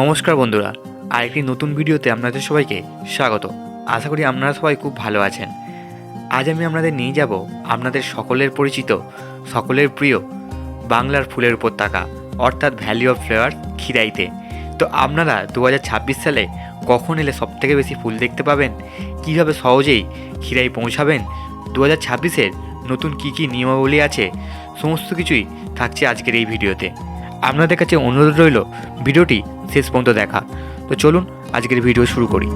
নমস্কার বন্ধুরা, আরেকটি নতুন ভিডিওতে আপনাদের সবাইকে স্বাগত। আশা করি আপনারা সবাই খুব ভালো আছেন। আজ আমি আপনাদের নিয়ে যাব আপনাদের সকলের পরিচিত, সকলের প্রিয় বাংলার ফুলের উপত্যকা, অর্থাৎ ভ্যালি অফ ফ্লেভার খিরাইতে তো আপনারা দু হাজার ছাব্বিশ সালে কখন এলে সবথেকে বেশি ফুল দেখতে পাবেন? কীভাবে সহজেই খিরাই পৌঁছাবেন? দু হাজার ছাব্বিশের নতুন কী কী নিয়মাবলী আছে? সমস্ত কিছুই থাকছে আজকের এই ভিডিওতে। আপনাদের কাছে অনুরোধ রইল, ভিডিওটি শেষ পর্যন্ত দেখা। তো চলুন, আজকের ভিডিও শুরু করি।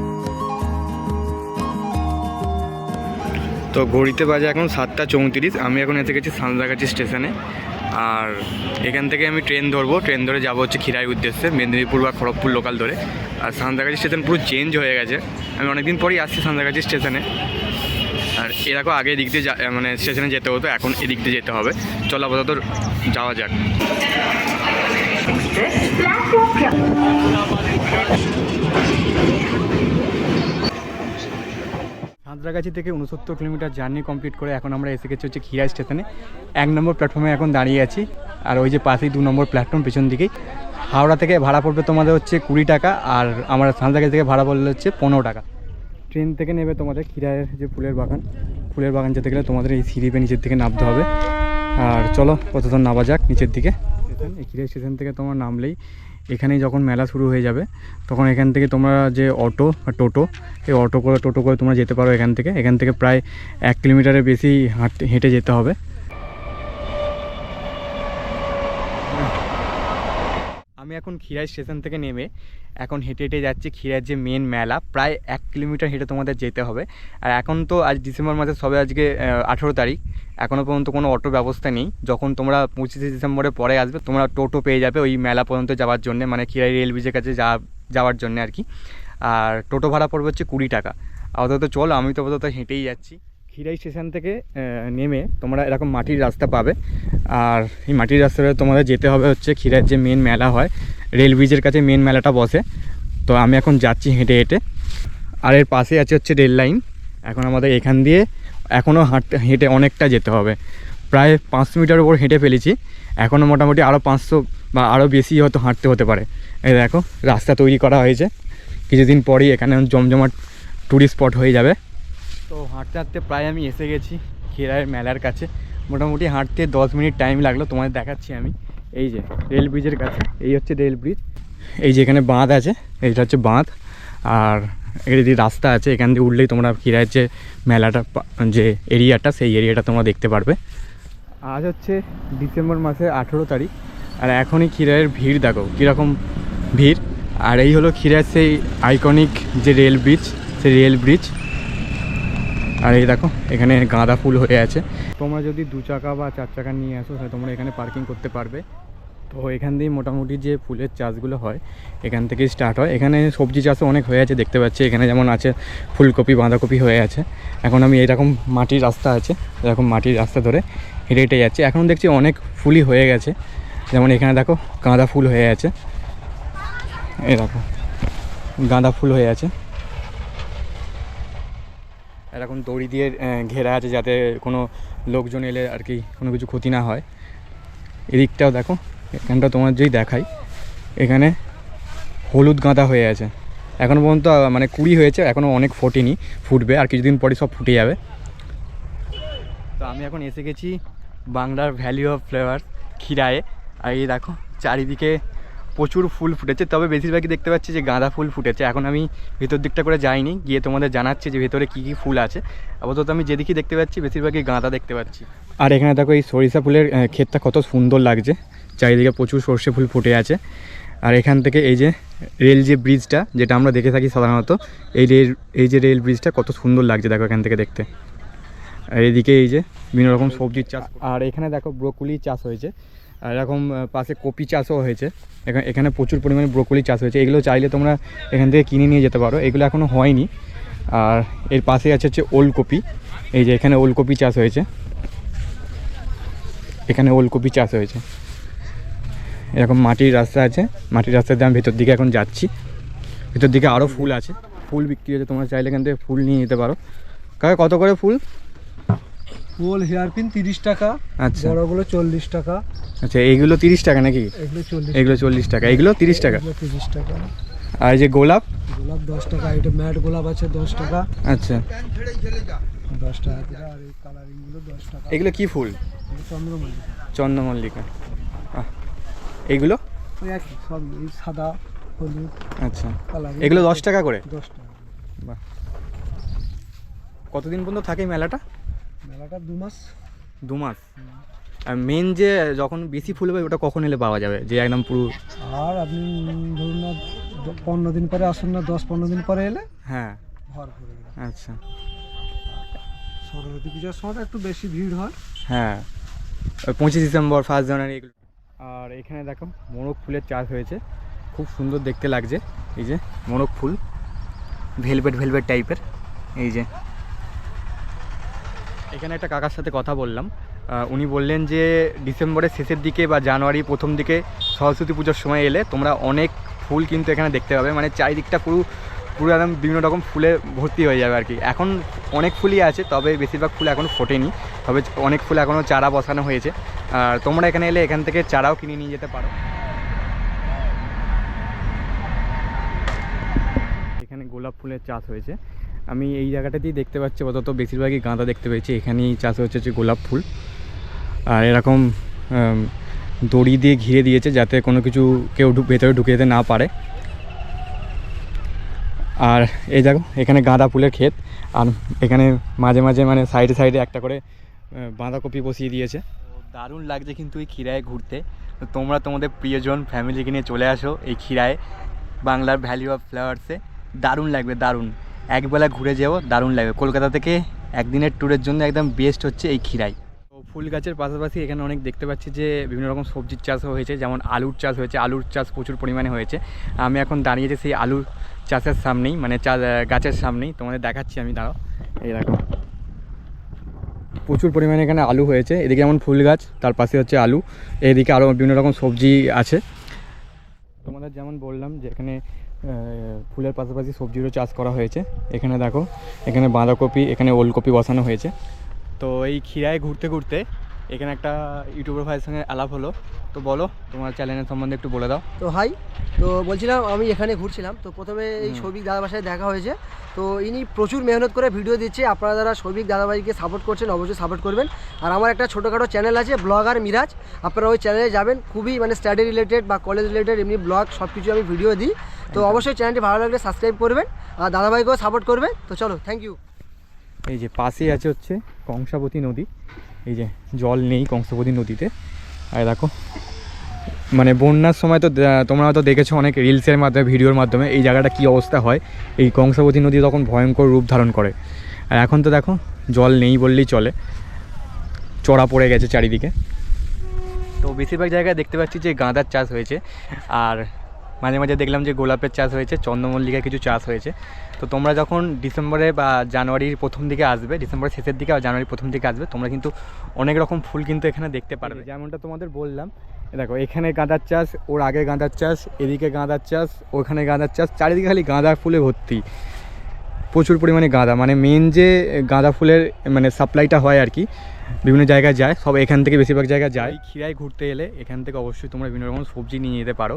তো ঘড়িতে বাজে এখন সাতটা চৌত্রিশ। আমি এখন এসে গেছি সান্দাগাছি স্টেশনে। আর এখান থেকে আমি ট্রেন ধরবো। ট্রেন ধরে যাব হচ্ছে খিরাই উদ্দেশ্যে, মেদিনীপুর বা খড়গপুর লোকাল ধরে। আর সান্দাগাছি স্টেশন পুরো চেঞ্জ হয়ে গেছে। আমি অনেকদিন পরেই আসছি সান্দাগাছি স্টেশনে। আর এরকম আগে এদিক দিয়ে মানে স্টেশনে যেতে হতো, এখন এদিক দিয়ে যেতে হবে। চলো আপাতত যাওয়া যাক। সাঁতরাগাছি থেকে উনসত্তর কিলোমিটার জার্নি কমপ্লিট করে এখন আমরা এসে গেছি হচ্ছে খিরা স্টেশনে। এক নম্বর প্ল্যাটফর্মে এখন দাঁড়িয়ে আছি। আর ওই যে পাশেই দু নম্বর প্ল্যাটফর্ম পেছন দিকেই। হাওড়া থেকে ভাড়া পড়বে তোমাদের হচ্ছে কুড়ি টাকা আর আমার সাঁতরাগাছি থেকে ভাড়া পড়লে হচ্ছে পনেরো টাকা। ট্রেন থেকে নেবে তোমাদের খিরায়ের যে ফুলের বাগান। ফুলের বাগান যেতে গেলে তোমাদের এই সিঁড়িপে নিচের দিকে নামতে হবে। আর চলো কতক্ষণ নামা যাক নিচের দিকে। স্টেশন এই খিরা স্টেশন থেকে তোমার নামলেই এখানেই যখন মেলা শুরু হয়ে যাবে, তখন এখান থেকে তোমরা যে অটো বা টোটো, এই অটো করে, টোটো করে তোমরা যেতে পারো এখান থেকে। এখান থেকে প্রায় এক কিলোমিটারের বেশি হাঁটতে হেঁটে যেতে হবে। আমি এখন খিরাই স্টেশন থেকে নেমে এখন হেঁটে হেঁটে যাচ্ছি খিরার যে মেন মেলা, প্রায় এক কিলোমিটার হেঁটে তোমাদের যেতে হবে। আর এখন তো আজ ডিসেম্বর মাসে সবে আজকে আঠেরো তারিখ। এখনও পর্যন্ত কোনো অটো ব্যবস্থা নেই। যখন তোমরা পঁচিশে ডিসেম্বরে পরে আসবে, তোমরা টোটো পেয়ে যাবে ওই মেলা পর্যন্ত যাওয়ার জন্য মানে খিরাই রেল ব্রিজের কাছে যা, যাওয়ার জন্য আর কি। আর টোটো ভাড়া পড়বে হচ্ছে কুড়ি টাকা। আপাতত চল, আমি তো আপাতত হেঁটেই যাচ্ছি। খিরাই স্টেশন থেকে নেমে তোমরা এরকম মাটির রাস্তা পাবে। আর এই মাটির রাস্তা ধরে তোমাদের যেতে হবে হচ্ছে খিরার যে মেন মেলা হয়, রেল ব্রিজের কাছে মেন মেলাটা বসে। তো আমি এখন যাচ্ছি হেঁটে হেঁটে। আর এর পাশে আছে হচ্ছে রেল লাইন। এখন আমাদের এখান দিয়ে এখনও হাঁটতে হেঁটে অনেকটা যেতে হবে। প্রায় পাঁচশো মিটার উপর হেঁটে ফেলেছি। এখনও মোটামুটি আরও পাঁচশো বা আরও বেশি হয়তো হাঁটতে হতে পারে। এই দেখো, রাস্তা তৈরি করা হয়েছে। কিছুদিন পরেই এখানে জমজমাট ট্যুরিস্ট স্পট হয়ে যাবে। তো হাঁটতে হাঁটতে প্রায় আমি এসে গেছি খেরায়ের মেলার কাছে। মোটামুটি হাঁটতে দশ মিনিট টাইম লাগল, তোমাদের দেখাচ্ছি আমি। এই যে রেল ব্রিজের কাছে। এই হচ্ছে রেল ব্রিজ এই যে এখানে বাঁধ আছে, এইটা হচ্ছে বাঁধ। আর এর যে রাস্তা আছে, এখান দিয়ে উঠলেই তোমরা ক্ষীরার যে মেলাটা যে এরিয়াটা, সেই এরিয়াটা তোমরা দেখতে পারবে। আজ হচ্ছে ডিসেম্বর মাসের আঠেরো তারিখ, আর এখনই ক্ষীরায়ের ভিড়, দেখো কীরকম ভিড়। আর এই হলো ক্ষীরার সেই আইকনিক যে রেল ব্রিজ সেই রেল ব্রিজ আর এই দেখো, এখানে গাঁদা ফুল হয়ে আছে। তোমরা যদি দু চাকা বা চার চাকা নিয়ে আসো, তাহলে তোমরা এখানে পার্কিং করতে পারবে। তো এখান দিয়ে মোটামুটি যে ফুলের চাষগুলো হয়, এখান থেকেই স্টার্ট হয়। এখানে সবজি চাষও অনেক হয়ে আছে, দেখতে পাচ্ছি। এখানে যেমন আছে ফুলকপি, বাঁধাকপি হয়ে আছে। এখন আমি এরকম মাটির রাস্তা আছে, এরকম মাটির রাস্তা ধরে হেঁটে হেঁটে যাচ্ছি। এখন দেখছি অনেক ফুলই হয়ে গেছে। যেমন এখানে দেখো, গাঁদা ফুল হয়ে আছে। এরকম গাঁদা ফুল হয়ে আছে। এরকম দড়ি দিয়ে ঘেরা আছে যাতে কোনো লোকজন এলে আর কি কোনো কিছু ক্ষতি না হয়। এদিকটাও দেখো এখানটা তোমার যেই দেখাই, এখানে হলুদ গাঁদা হয়ে আছে। এখনও পর্যন্ত মানে কুড়ি হয়েছে এখনও অনেক ফোটেনি, ফুটবে, আর কিছুদিন পরে সব ফুটে যাবে। তো আমি এখন এসে গেছি বাংলার ভ্যালি অফ ফ্লেভার, খিরায়ে। আর এই দেখো, চারিদিকে প্রচুর ফুল ফুটেছে, তবে বেশিরভাগই দেখতে পাচ্ছি যে গাঁদা ফুল ফুটেছে। এখন আমি ভেতর দিকটা করে যাইনি, গিয়ে তোমাদের জানাচ্ছি যে ভেতরে কী কী ফুল আছে। আপাতত আমি যেদিকে দেখতে পাচ্ছি, বেশিরভাগই গাঁদা দেখতে পাচ্ছি। আর এখানে দেখো এই সরিষা ফুলের ক্ষেতটা কত সুন্দর লাগছে। চারিদিকে প্রচুর সর্ষে ফুল ফুটে আছে। আর এখান থেকে এই যে রেল যে ব্রিজটা, যেটা আমরা দেখে থাকি সাধারণত, এই রেল, এই যে রেল ব্রিজটা কত সুন্দর লাগছে দেখো এখান থেকে দেখতে। আর এদিকে এই যে বিভিন্ন রকম সবজির চাষ। আর এখানে দেখো ব্রোকলি চাষ হয়েছে। এরকম পাশে কপি চাষও হয়েছে। এখানে এখানে প্রচুর পরিমাণে ব্রোকলি চাষ হয়েছে। এগুলো চাইলে তোমরা এখান থেকে কিনে নিয়ে যেতে পারো। এগুলো এখনও হয়নি। আর এর পাশে আছে হচ্ছে ওলকপি। এই যে এখানে ওলকপি চাষ হয়েছে। এখানে ওলকপি চাষ হয়েছে। এরকম মাটির রাস্তা আছে। মাটির রাস্তা দিয়ে আমি ভেতর দিকে এখন যাচ্ছি। ভেতর দিকে আরও ফুল আছে। ফুল বিক্রি হচ্ছে তোমরা চাইলে এখান থেকে ফুল নিয়ে যেতে পারো। কাকা কত করে ফুল? ফুল হেয়ারপিন তিরিশ টাকা আচ্ছা। বড়গুলো চল্লিশ টাকা। আচ্ছা এইগুলো তিরিশ টাকা নাকি? এগুলো চল্লিশ এগুলো চল্লিশ টাকা। এগুলো তিরিশ টাকা? তিরিশ টাকা। আর এই যে গোলাপ? গোলাপ দশ টাকা এটা ম্যাট গোলাপ আছে দশ টাকা। আচ্ছা। দশ টাকা আর এই কালারিংগুলো দশ টাকা। এগুলো কি ফুল? চন্দ্রমল্লিকা। চন্দ্রমল্লিকা। এইগুলো? ওই একই সব এই সাদা হলুদ আচ্ছা। এগুলো দশ টাকা করে? দশ টাকা বাহ। কতদিন পর্যন্ত থাকে মেলাটা? মেলাটা দু মাস। দু মাস। আর মেন যে যখন বেশি ফুল হবে ওটা কখন এলে পাওয়া যাবে? যে একদম পুরো আর আপনি ধরুন না পনেরো দিন পরে আসুন না দশ পনেরো দিন পরে এলে হ্যাঁ। ভর আচ্ছা। সরস্বতী পূজার সময় একটু বেশি ভিড় হয়। হ্যাঁ। ওই পঁচিশ ডিসেম্বর ফার্স্ট জানুয়ারি এগুলো আর এখানে দেখো মোরগ ফুলের চাষ হয়েছে। খুব সুন্দর দেখতে লাগছে। এই যে মোরগ ফুল। ভেলভেট ভেলভেট টাইপের এই যে। এখানে একটা কাকার সাথে কথা বললাম। উনি বললেন যে ডিসেম্বরের শেষের দিকে বা জানুয়ারি প্রথম দিকে সরস্বতী পুজোর সময় এলে তোমরা অনেক ফুল কিন্তু এখানে দেখতে পাবে। মানে চারিদিকটা পুরো পুরো একদম বিভিন্ন রকম ফুলে ভর্তি হয়ে যাবে আর কি এখন অনেক ফুলই আছে, তবে বেশিরভাগ ফুল এখনও ফোটেনি। তবে অনেক ফুল এখনও চারা বসানো হয়েছে। আর তোমরা এখানে এলে এখান থেকে চারাও কিনে নিয়ে যেতে পারো। এখানে গোলাপ ফুলের চাষ হয়েছে। আমি এই জায়গাটাতেই দেখতে পাচ্ছি অন্তত বেশিরভাগই গাঁদা দেখতে পেয়েছি। এখানেই চাষ হচ্ছে হচ্ছে গোলাপ ফুল। আর এরকম দড়ি দিয়ে ঘিরে দিয়েছে যাতে কোনো কিছু কেউ ভেতরে ঢুকে যেতে না পারে। আর এই দেখো, এখানে গাঁদা ফুলের ক্ষেত। আর এখানে মাঝে মাঝে মানে সাইডে সাইডে একটা করে বাঁধাকপি বসিয়ে দিয়েছে। দারুণ লাগছে কিন্তু এই ক্ষীরায় ঘুরতে। তোমরা তোমাদের প্রিয়জন, ফ্যামিলিকে নিয়ে চলে আসো এই ক্ষীরায় বাংলার ভ্যালি অফ ফ্লাওয়ার্সে। দারুণ লাগবে, দারুণ। একবেলা ঘুরে যাব দারুণ লাগবে। কলকাতা থেকে একদিনের ট্যুরের জন্য একদম বেস্ট হচ্ছে এই ক্ষীরাই তো ফুল গাছের পাশাপাশি এখানে অনেক দেখতে পাচ্ছি যে বিভিন্ন রকম সবজির চাষও হয়েছে, যেমন আলুর চাষ হয়েছে, আলুর চাষ প্রচুর পরিমাণে হয়েছে। আমি এখন দাঁড়িয়েছি সেই আলুর চাষের সামনেই মানে চা গাছের সামনেই। তোমাদের দেখাচ্ছি আমি, দাঁড়াও। এই দেখো। প্রচুর পরিমাণে এখানে আলু হয়েছে। এদিকে যেমন ফুল গাছ তার পাশে হচ্ছে আলু। এদিকে আরও বিভিন্ন রকম সবজি আছে। তোমাদের যেমন বললাম যে এখানে ফুলের পাশাপাশি সবজিরও চাষ করা হয়েছে। এখানে দেখো, এখানে বাঁধাকপি, এখানে ওলকপি বসানো হয়েছে। তো এই ক্ষীরায় ঘুরতে ঘুরতে এখানে একটা ইউটিউবার ভাইয়ের সঙ্গে আলাপ হলো। তো বলো তোমার চ্যানেলের সম্বন্ধে একটু বলে দাও। তো হাই তো বলছিলাম আমি এখানে ঘুরছিলাম। তো প্রথমে এই। সৌভিক দাদার বাসায় দেখা হয়েছে। তো ইনি প্রচুর মেহনত করে ভিডিও দিচ্ছে। আপনারা যারা সৌভিক দাদাভাইকে সাপোর্ট করছেন অবশ্যই সাপোর্ট করবেন। আর আমার একটা ছোটোখাটো চ্যানেল আছে ব্লগার মিরাজ আপনারা ওই চ্যানেলে যাবেন। খুবই মানে স্টাডি রিলেটেড বা কলেজ রিলেটেড এমনি ব্লগ সব কিছু আমি ভিডিও দিই। তো অবশ্যই চ্যানেলটি ভালো লাগলে সাবস্ক্রাইব করবেন। আর দাদাভাইকেও সাপোর্ট করবেন। তো চলো থ্যাংক ইউ এই যে পাশেই আছে হচ্ছে কংসাবতী নদী। এই যে জল নেই কংসাবতী নদীতে। আর দেখো মানে বন্যার সময় তো তোমরা হয়তো দেখেছ অনেক রিলসের মাধ্যমে ভিডিওর মাধ্যমে এই জায়গাটা কী অবস্থা হয়। এই কংসাবতী নদী তখন ভয়ঙ্কর রূপ ধারণ করে। আর এখন তো দেখো, জল নেই বললেই চলে। চড়া পড়ে গেছে চারিদিকে। তো বেশিরভাগ জায়গায় দেখতে পাচ্ছি যে গাঁদার চাষ হয়েছে। আর মাঝে মাঝে দেখলাম যে গোলাপের চাষ হয়েছে চন্দ্রমল্লিকা কিছু চাষ হয়েছে। তো তোমরা যখন ডিসেম্বরে বা জানুয়ারির প্রথম দিকে আসবে ডিসেম্বরের শেষের দিকে আর জানুয়ারির প্রথম দিকে আসবে তোমরা কিন্তু অনেক রকম ফুল কিন্তু এখানে দেখতে পারবে। যেমনটা তোমাদের বললাম দেখো এখানে গাঁদার চাষ ওর আগে গাঁদার চাষ এদিকে গাঁদার চাষ ওখানে গাঁদার চাষ চারিদিকে খালি গাঁদা ফুলে ভর্তি। প্রচুর পরিমাণে গাঁদা। মানে মেন যে গাঁদা ফুলের মানে সাপ্লাইটা হয় আর কি, বিভিন্ন জায়গায় যায়, সব এখান থেকে বেশিরভাগ জায়গায় যায়। ক্ষীরায় ঘুরতে এলে এখান থেকে অবশ্যই তোমরা বিভিন্ন রকম সবজি নিয়ে যেতে পারো।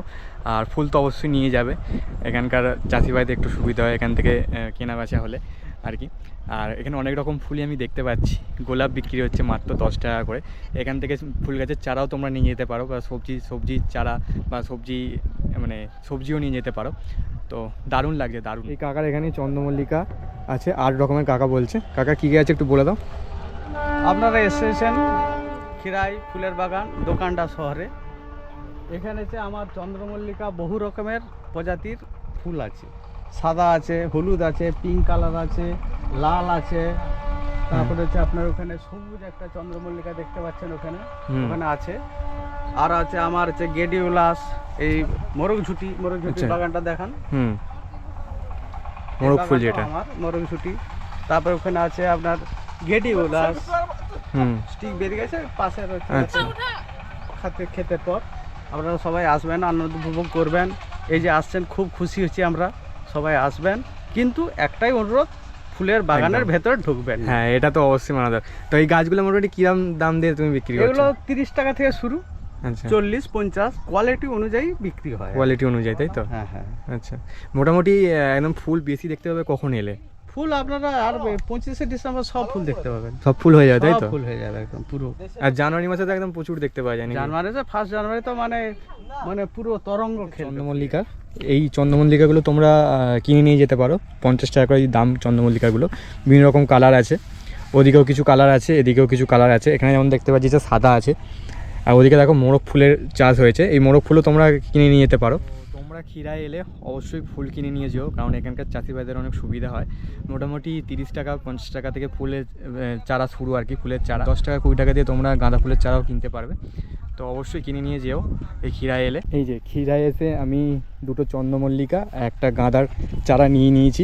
আর ফুল তো অবশ্যই নিয়ে যাবে। এখানকার চাষি ভাইদের একটু সুবিধা হয় এখান থেকে কেনা বেচা হলে আর কি। আর এখানে অনেক রকম ফুলই আমি দেখতে পাচ্ছি। গোলাপ বিক্রি হচ্ছে মাত্র দশ টাকা করে। এখান থেকে ফুল গাছের চারাও তোমরা নিয়ে যেতে পারো বা সবজি, সবজির চারা বা সবজি মানে সবজিও নিয়ে যেতে পারো। তো দারুণ লাগছে দারুণ। এই কাকার এখানে চন্দ্রমল্লিকা আছে আট রকমের কাকা বলছে। কাকা কী কী আছে একটু বলে দাও। আপনারা এসেছেন খিরাই ফুলের বাগান দোকানটা শহরে। এখানে যে আমার চন্দ্রমল্লিকা বহু রকমের প্রজাতির ফুল আছে। সাদা আছে হলুদ আছে পিঙ্ক কালার আছে লাল আছে তারপরে হচ্ছে আপনার ওখানে সবুজ একটা চন্দ্রমল্লিকা দেখতে পাচ্ছেন ওখানে ওখানে আছে। আর আছে আমার হচ্ছে গেডিউলাস এই মোরগঝুটি মোরগঝুটির আচ্ছা। বাগানটা দেখান। হুম। মোরগ ফুল যেটা। আমার মোরগঝুটি। তারপরে ওখানে আছে আপনার গেডিউলাস হুম। স্টিক বেরিয়ে গেছে পাশে রয়েছে আচ্ছা। খাতে খেতে পর আপনারা সবাই আসবেন আনন্দ উপভোগ করবেন। এই যে আসছেন খুব খুশি হচ্ছি আমরা। সবাই আসবেন। কিন্তু একটাই অনুরোধ ফুলের বাগানের। ভেতরে ঢুকবেন। হ্যাঁ এটা তো অবশ্যই মানা দরকার তো এই গাছগুলো মোটামুটি কিরম দাম দিয়ে তুমি বিক্রি করছ? এগুলো তিরিশ টাকা থেকে শুরু। আচ্ছা। চল্লিশ পঞ্চাশ কোয়ালিটি অনুযায়ী বিক্রি হয়। কোয়ালিটি অনুযায়ী তাই তো? হ্যাঁ হ্যাঁ। আচ্ছা। মোটামুটি একদম ফুল বেশি দেখতে পাবে কখন এলে? ফুল আপনারা আর পঁচিশে ডিসেম্বর সব ফুল দেখতে পাবেন। সব ফুল হয়ে যাবে তাই তো? ফুল হয়ে যাবে একদম পুরো। আর জানুয়ারি মাসে তো একদম প্রচুর দেখতে পাওয়া যায়? জানুয়ারিতে ফার্স্ট জানুয়ারি তো মানে মানে পুরো তরঙ্গ খেলবে। চন্দ্রমল্লিকা। এই চন্দ্রমল্লিকাগুলো তোমরা কিনে নিয়ে যেতে পারো। পঞ্চাশ টাকা করে দাম চন্দ্রমল্লিকাগুলো। বিভিন্ন রকম কালার আছে। ওদিকেও কিছু কালার আছে, এদিকেও কিছু কালার আছে। এখানে যেমন দেখতে পাচ্ছি যে সাদা আছে। আর ওদিকে দেখো মোরগ ফুলের চাষ হয়েছে। এই মোরগ ফুলও তোমরা কিনে নিয়ে যেতে পারো। তোমরা ক্ষীরায় এলে অবশ্যই ফুল কিনে নিয়ে যেও, কারণ এখানকার চাষিবাদের অনেক সুবিধা হয়। মোটামুটি তিরিশ টাকা, পঞ্চাশ টাকা থেকে ফুলের চারা শুরু আর কি, ফুলের চারা। দশ টাকা, কুড়ি টাকা দিয়ে তোমরা গাঁদা ফুলের চারাও কিনতে পারবে। তো অবশ্যই কিনে নিয়ে যেও এই ক্ষীরায় এলে। এই যে ক্ষীরায় এসে আমি দুটো চন্দ্রমল্লিকা, একটা গাঁদার চারা নিয়ে নিয়েছি।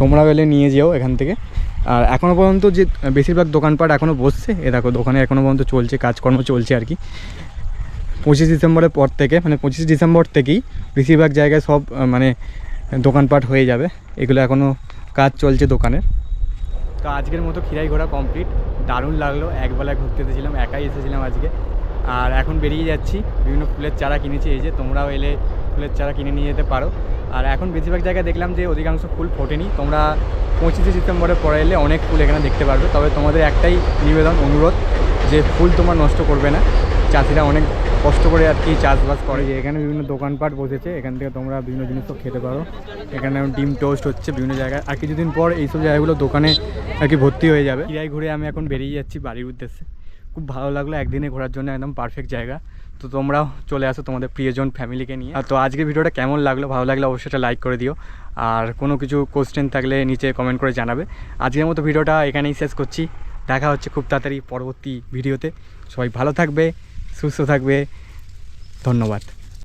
তোমরা এলে নিয়ে যেও এখান থেকে। আর এখনও পর্যন্ত যে বেশিরভাগ দোকানপাট এখনও বসছে, এ দেখো দোকানে এখনও পর্যন্ত চলছে, কাজকর্ম চলছে আর কি। পঁচিশ ডিসেম্বরের পর থেকে মানে পঁচিশ ডিসেম্বর থেকেই বেশিরভাগ জায়গায় সব মানে দোকানপাট হয়ে যাবে। এগুলো এখনও কাজ চলছে দোকানের। তো আজকের মতো খিরাই ঘোরা কমপ্লিট দারুণ লাগল একবেলা ঘুরতে এসেছিলাম, একাই এসেছিলাম আজকে। আর এখন বেরিয়ে যাচ্ছি, বিভিন্ন ফুলের চারা কিনেছি, এই যে তোমরাও এলে ফুলের চারা কিনে নিয়ে যেতে পারো। আর এখন বেশিরভাগ জায়গায় দেখলাম যে অধিকাংশ ফুল ফোটেনি। তোমরা পঁচিশে ডিসেম্বরের পরে এলে অনেক ফুল এখানে দেখতে পারবে। তবে তোমাদের একটাই নিবেদন, অনুরোধ, যে ফুল তোমার নষ্ট করবে না। চাষিরা অনেক কষ্ট করে আর কি চাষবাস করে যে এখানে বিভিন্ন দোকানপাট বসেছে, এখান থেকে তোমরা বিভিন্ন জিনিস তো খেতে পারো। এখানে ডিম টোস্ট হচ্ছে বিভিন্ন জায়গায়। আর কিছুদিন পর এইসব জায়গাগুলো দোকানে আর কি ভর্তি হয়ে যাবে। কিরাই ঘুরে আমি এখন বেরিয়ে যাচ্ছি বাড়ির উদ্দেশ্যে। খুব ভালো লাগল একদিনে ঘোরার জন্য, একদম পারফেক্ট জায়গা। তো তোমরাও চলে আসো তোমাদের প্রিয়জন ফ্যামিলিকে নিয়ে। তো আজকের ভিডিওটা কেমন লাগল? ভালো লাগলে অবশ্যই লাইক করে দিও। আর কোনো কিছু কোশ্চেন থাকলে নিচে কমেন্ট করে জানাবে। আজকের মতো ভিডিওটা এখানেই শেষ করছি। দেখা হচ্ছে খুব তাড়াতাড়ি পরবর্তী ভিডিওতে। সবাই ভালো থাকবে। সুস্থ থাকবে। ধন্যবাদ।